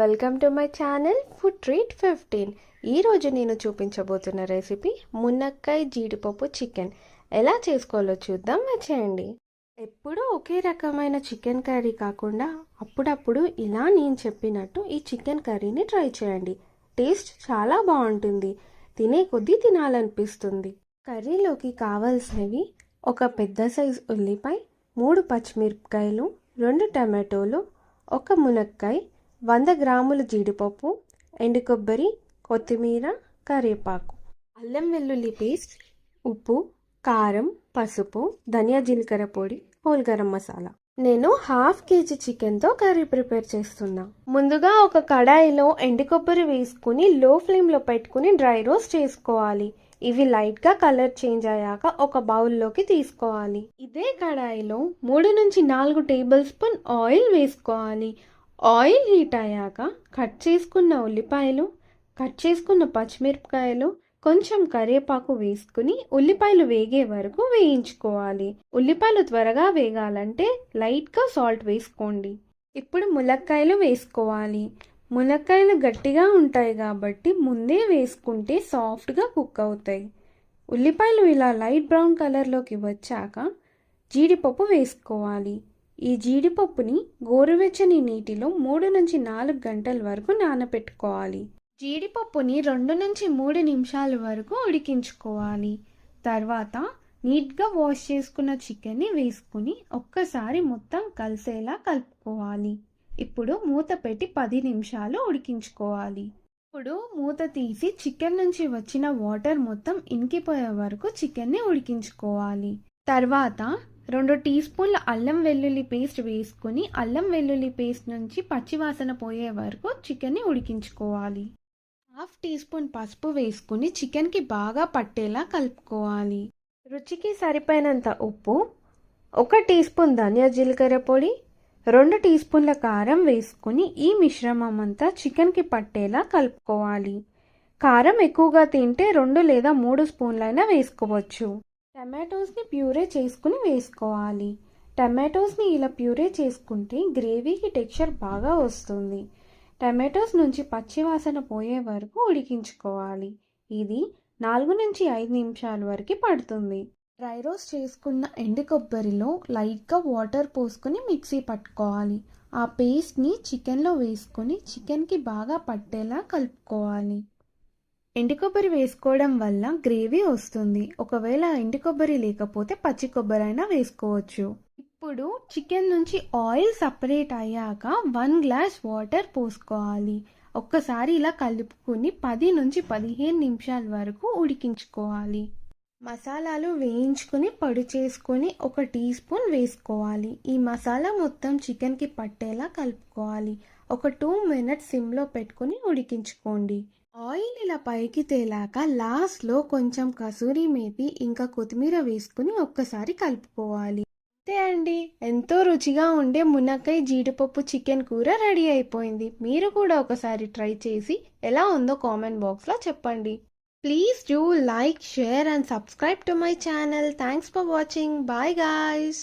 Welcome to my channel food treat fifteen. ఈరోజు నేను చూపించబోతున్న recipe మునక్కాయ జీడిపప్పు చికెన్. ఎలా చేసుకోవాలో చూద్దాం వచ్చేయండి. ఎప్పుడూ ఒకే రకమైన చికెన్ కర్రీ కాకుండా అప్పుడప్పుడు ఇలా నేను చెప్పినట్టు ఈ చికెన్ కర్రీని ట్రై చేయండి. టేస్ట్ చాలా బాగుంటుంది. తినే కొద్దీ తినాలనిపిస్తుంది. కర్రీలోకి కావాల్సినవి ఒక పెద్ద సైజు ఉల్లిపాయ మూడు పచ్చిమిరపకాయలు రెండు టమాటోలు ఒక మునక్కాయ వంద గ్రాముల జీడిపప్పు ఎండు కొబ్బరి కొత్తిమీర కరివేపాకు అల్లం వెల్లుల్లి పేస్ట్ ఉప్పు కారం పసుపు ధనియా జీలకర్ర పొడి హోల్ గరం మసాలా. నేను హాఫ్ కేజీ చికెన్తో కర్రీ ప్రిపేర్ చేస్తున్నా. ముందుగా ఒక కడాయిలో ఎండు కొబ్బరి వేసుకుని లో ఫ్లేమ్లో పెట్టుకుని డ్రై రోస్ట్ చేసుకోవాలి. ఇవి లైట్గా కలర్ చేంజ్ అయ్యాక ఒక బౌల్లోకి తీసుకోవాలి. ఇదే కడాయిలో మూడు నుంచి నాలుగు టేబుల్ స్పూన్ ఆయిల్ వేసుకోవాలి. ఆయిల్ హీట్ అయ్యాక కట్ చేసుకున్న ఉల్లిపాయలు కట్ చేసుకున్న పచ్చిమిరపకాయలు కొంచెం కరివేపాకు వేసుకుని ఉల్లిపాయలు వేగే వరకు వేయించుకోవాలి. ఉల్లిపాయలు త్వరగా వేగాలంటే లైట్గా సాల్ట్ వేసుకోండి. ఇప్పుడు ములక్కాయలు వేసుకోవాలి. మునక్కాయలు గట్టిగా ఉంటాయి కాబట్టి ముందే వేసుకుంటే సాఫ్ట్గా కుక్ అవుతాయి. ఉల్లిపాయలు ఇలా లైట్ బ్రౌన్ కలర్లోకి వచ్చాక జీడిపప్పు వేసుకోవాలి. ఈ జీడిపప్పుని గోరువెచ్చని నీటిలో మూడు నుంచి నాలుగు గంటల వరకు నానబెట్టుకోవాలి జీడిపప్పుని రెండు నుంచి మూడు నిమిషాల వరకు ఉడికించుకోవాలి. తర్వాత నీట్గా వాష్ చేసుకున్న చికెన్ని వేసుకుని ఒక్కసారి మొత్తం కలిసేలా కలుపుకోవాలి. ఇప్పుడు మూత పెట్టి పది నిమిషాలు ఉడికించుకోవాలి. ఇప్పుడు మూత తీసి చికెన్ నుంచి వచ్చిన వాటర్ మొత్తం ఇంకిపోయే వరకు చికెన్ని ఉడికించుకోవాలి. తర్వాత రెండు టీ స్పూన్ల అల్లం వెల్లుల్లి పేస్ట్ వేసుకుని అల్లం వెల్లుల్లి పేస్ట్ నుంచి పచ్చివాసన పోయే వరకు చికెన్ని ఉడికించుకోవాలి. హాఫ్ టీ స్పూన్ పసుపు వేసుకుని చికెన్కి బాగా పట్టేలా కలుపుకోవాలి. రుచికి సరిపోయినంత ఉప్పు ఒక టీ స్పూన్ ధనియా జీలకర్ర పొడి రెండు టీ స్పూన్ల కారం వేసుకుని ఈ మిశ్రమం అంతా చికెన్కి పట్టేలా కలుపుకోవాలి. కారం ఎక్కువగా తింటే రెండు లేదా మూడు స్పూన్లైనా వేసుకోవచ్చు. టమాటోస్ని ప్యూరే చేసుకుని వేసుకోవాలి. టమాటోస్ని ఇలా ప్యూరే చేసుకుంటే గ్రేవీకి టెక్స్చర్ బాగా వస్తుంది. టమాటోస్ నుంచి పచ్చివాసన పోయే వరకు ఉడికించుకోవాలి. ఇది నాలుగు నుంచి ఐదు నిమిషాల వరకు పడుతుంది. డ్రై రోస్ట్ చేసుకున్న ఎండు కొబ్బరిలో లైట్గా వాటర్ పోసుకొని మిక్సీ పట్టుకోవాలి. ఆ పేస్ట్ని చికెన్లో వేసుకొని చికెన్కి బాగా పట్టేలా కలుపుకోవాలి. ఎండు కొబ్బరి వేసుకోవడం వల్ల గ్రేవీ వస్తుంది. ఒకవేళ ఎండు కొబ్బరి లేకపోతే పచ్చి కొబ్బరి అయినా వేసుకోవచ్చు. ఇప్పుడు చికెన్ నుంచి ఆయిల్ సపరేట్ అయ్యాక వన్ గ్లాస్ వాటర్ పోసుకోవాలి. ఒక్కసారి ఇలా కలుపుకుని పది నుంచి పదిహేను నిమిషాల వరకు ఉడికించుకోవాలి. మసాలాలు వేయించుకుని పొడి చేసుకొని ఒక టీ స్పూన్ వేసుకోవాలి. ఈ మసాలా మొత్తం చికెన్కి పట్టేలా కలుపుకోవాలి. ఒక టూ మినిట్స్ సిమ్లో పెట్టుకుని ఉడికించుకోండి. ఆయిల్ ఇలా పైకి తేలాక లాస్ట్లో కొంచెం కసూరి మేతి ఇంకా కొత్తిమీర వేసుకుని ఒక్కసారి కలుపుకోవాలి. అంతే అండి. ఎంతో రుచిగా ఉండే మునక్కాయ జీడిపప్పు చికెన్ కూర రెడీ అయిపోయింది. మీరు కూడా ఒకసారి ట్రై చేసి ఎలా ఉందో కామెంట్ బాక్స్లో చెప్పండి. Please do like share and subscribe to my channel. Thanks for watching. Bye guys.